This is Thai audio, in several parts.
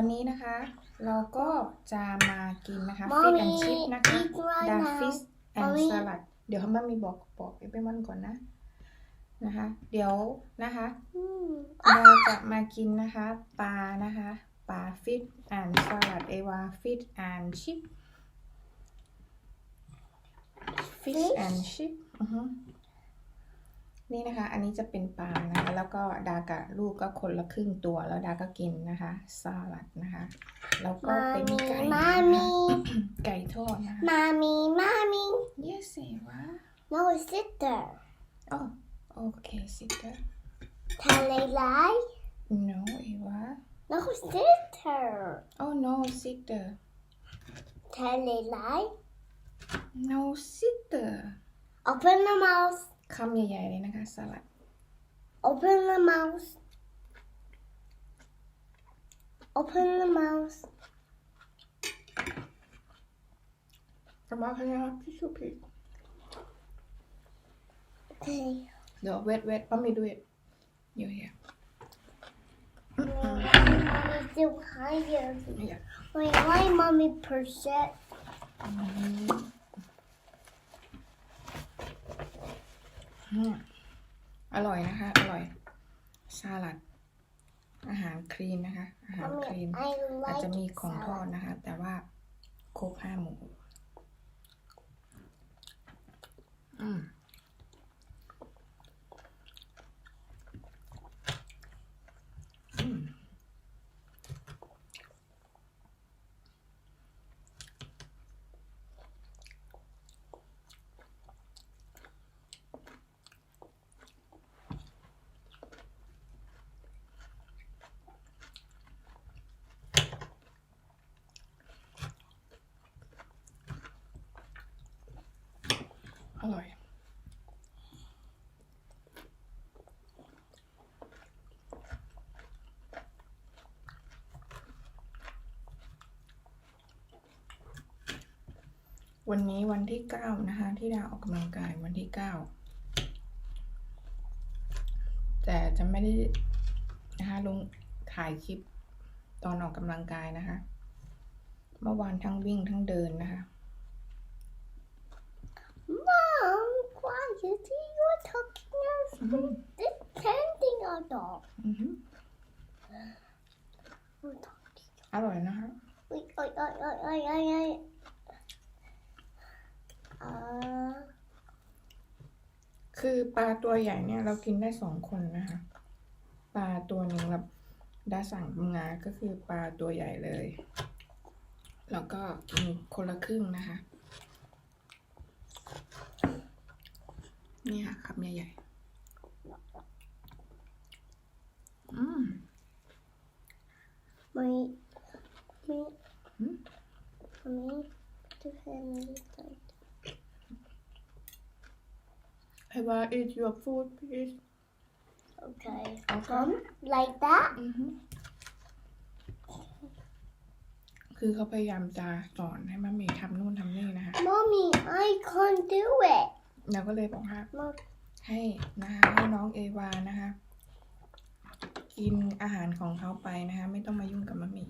วันนี้นะคะ เราก็จะมากินนะคะ Mommy, ฟิชแอนชิพนะคะ eat right ดา now. ฟิชแอน Mommy สลัดเดี๋ยวเขามามีบอกบอกเอเปมอนก่อนนะนะคะ เดี๋ยวนะคะ Mm. เราจะมากินนะคะปลานะคะปลาฟิชแอนสลัดเอวาฟิชแอนชิพฟิช Fish? แอนชิพ นี่นะคะ อันนี้จะเป็นปลานะคะ แล้วก็ดากับลูกก็คนละครึ่งตัว แล้วดาก็กินนะคะสลัดนะคะ แล้วก็เป็น Mommy, ไก่นะคะ mommy, ไก่ทอดนะคะ mommy, mommy. yes เอวา No, sit there. อ๋อโอเคสิเตอร์ Tell a lie. no เอวา No, sit there. oh no sister Tell a lie. no sister Open the mouth. คำใหญ่ๆเลยนะคะสลัด Open the mouth. Open the mouth. กระบอกพยาพี่ชูผิด Okay. เดี๋ยวเวทเวทป้ามีด้วยเยอะแยะ Mommy still higher. ไม่อยาก Wait, why mommy percent? อืม อร่อยนะคะ อร่อยสลัด อาหารคลีนนะคะ อาหารคลีนอาจจะมีของทอดนะคะ แต่ว่าโคกห้าหมู อืม วันนี้วันที่เก้านะคะ ที่ดาออกกำลังกายวันที่เก้าแต่จะไม่ได้นะคะลงถ่ายคลิปตอนออกกำลังกายนะคะ เมื่อวานทั้งวิ่งทั้งเดินนะคะ Mom, quiet. You are talking us Mhm. this painting our dog. อือหือ We're talking. อร่อยนะคะ Wait, oi, oi, oi, oi, oi, oi. Uh, คือปลาตัวใหญ่เนี่ยเรากินได้สองคนนะคะ ปลาตัวหนึ่งเราดาสั่งงาก็คือปลาตัวใหญ่เลย แล้วก็กินคนละครึ่งนะคะ นี่ค่ะคำใหญ่ๆอืม my, me, Hmm? me, the family side. ไอว่า eat your food please Okay. Okay. Come like that. อือหือคือเขาพยายามจะสอนให้มัมมี่ทำนู่นทำนี่นะคะ Mommy, I can't do it. เราก็เลยบอกว่า Mom, ให้นะคะให้น้องเอวานะคะ กินอาหารของเขาไปนะคะ ไม่ต้องมายุ่งกับมัมมี่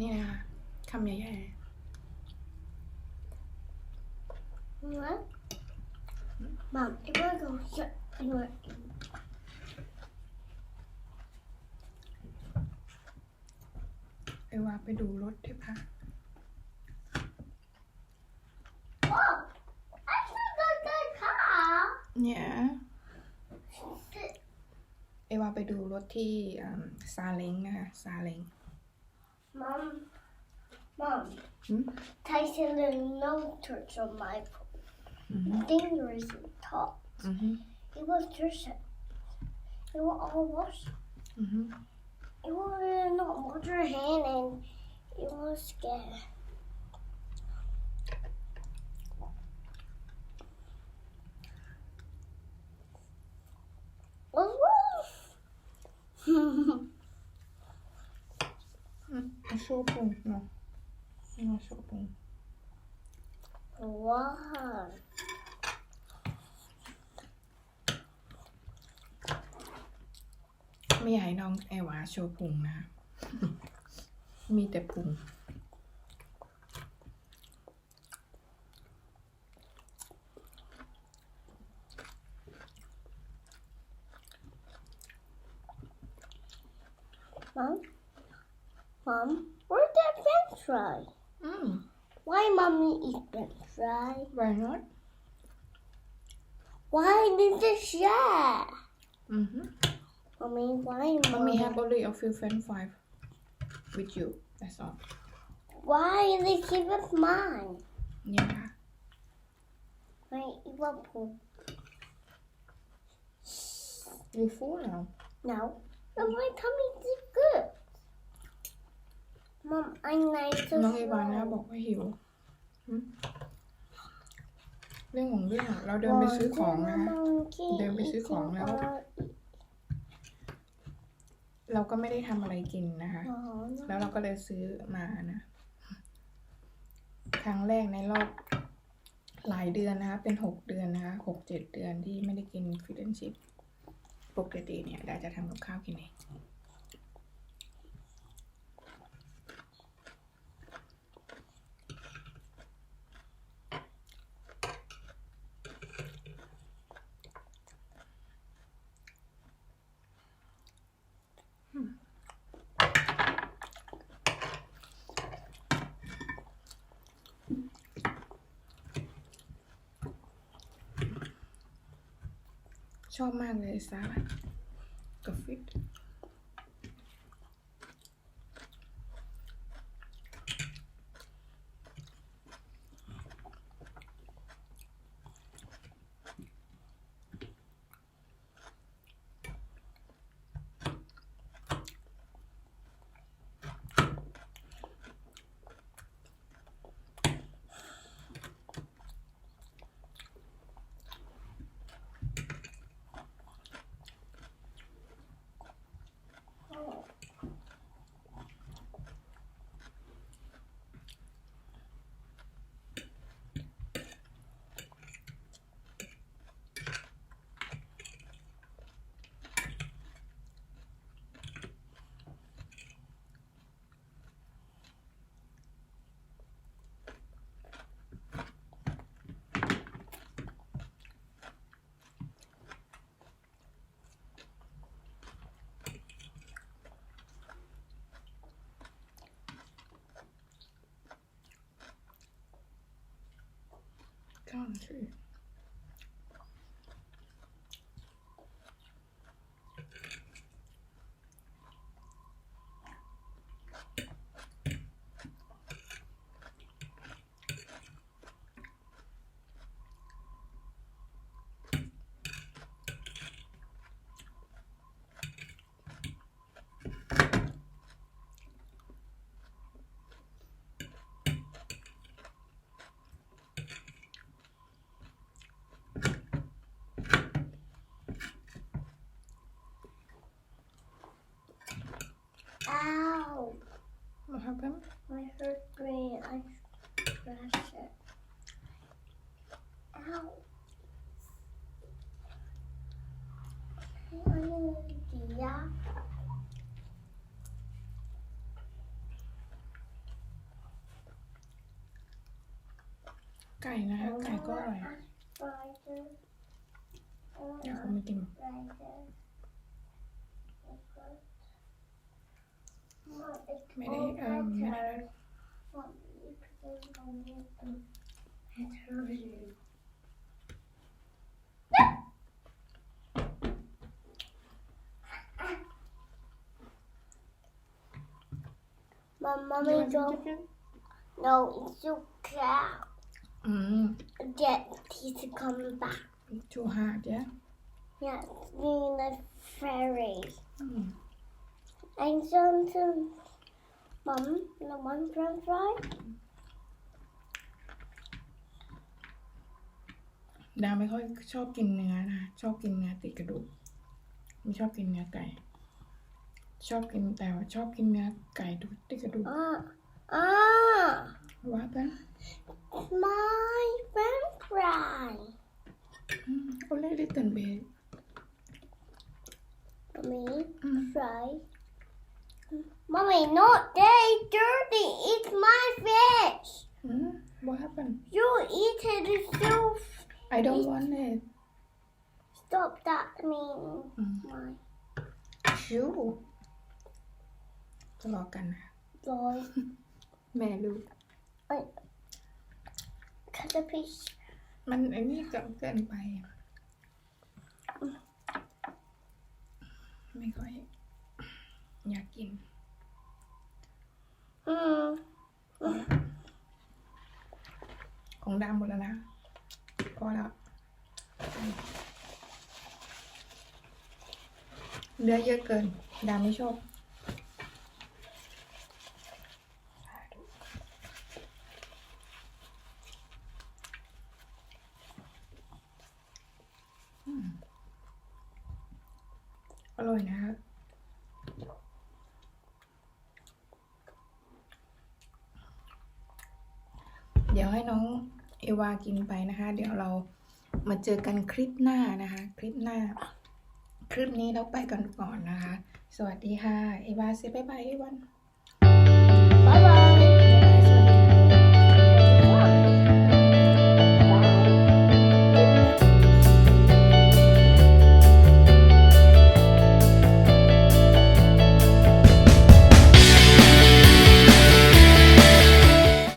นี่นะคะคำใหญ่ What? Mom, it will go shut in your ๆไอวาไปดูรถได้ปะ Whoa! I forgot the car. เนี่ยไอวาไปดูรถที่อืมซาเล้งนะคะซาเล้ง Mom, Mom, Hmm? Tyson there's no touch on my อือฮึ fingers and top. อือฮึ It was just it will all wash. อือฮึ It will really not wash your hand and it was scared. What's wrong? อืมเอาโชว์พุงเนาะเอาโชว์พุง Wow. ไม่อยากให้น้องไอวาโชว์พุงนะ มีแต่พุง fry. Mm. Why mommy eat French fry? Why not? Why did the share? Mm-hmm. Mommy, why mommy? have only a few friends. Five. with you. That's all. Why they keep it mine? Yeah. Why what pool? You full now? No. No, my tummy Mom, I'm nice to น้องไอวานะบอกว่าหิวหึเรื่องของเรื่องอะเราเดินไปซื้อของนะคะเดินไปซื้อของแล้ว เราก็ไม่ได้ทำอะไรกินนะคะ แล้วเราก็เลยซื้อมานะ ครั้งแรกในรอบหลายเดือนนะคะ เป็นหกเดือนนะคะหกเจ็ดเดือนที่ไม่ได้กินฟิตเนชิพปกติเนี่ยดาจะทำกับข้าวกินเอง ชอบมาก เล happen? My first brain, I scratched it. Ow. I yeah. Cái này là cái có rồi. Nó không. ม่ได้ Mom, mommy, don't. No, it's your cow. อืม Get teeth to come back. ชูหาดเยอะ Yeah, being the fairy. อืม And something. Mom, the one french fry? ดาไม่ค่อยชอบกินเนื้อนะ ชอบกินเนื้อติดกระดูก ไม่ชอบกินเนื้อไก่ ชอบกินแต่ว่าชอบกินเนื้อไก่ติดกระดูก Ah. Ah. ว่าเป็น My french fry. โอเล่ลิตเติ้ลเบก Mommy, Mm. fry. Mommy, not they dirty. It's my fish. อืมว่าเป็น You eat it yourself. I don't want it Stop that. I mean, Mm. my ชิวทะเลาะกันนะ boy. แม่ลูก Cut a piece. มันไอ้นี่เกินเกินไปอะไม่ค่อย อยากกิน Mm. ของดำหมดแล้วนะ พอแล้วเนื้อเยอะเกิน ดำไม่ชอบอืมอร่อยนะ เดี๋ยวให้น้องเอวากินไปนะคะ เดี๋ยวเรามาเจอกันคลิปหน้านะคะ คลิปหน้า คลิปนี้เราไปกันก่อนนะคะ สวัสดีค่ะ เอวาเซบายบายเอวันบายบาย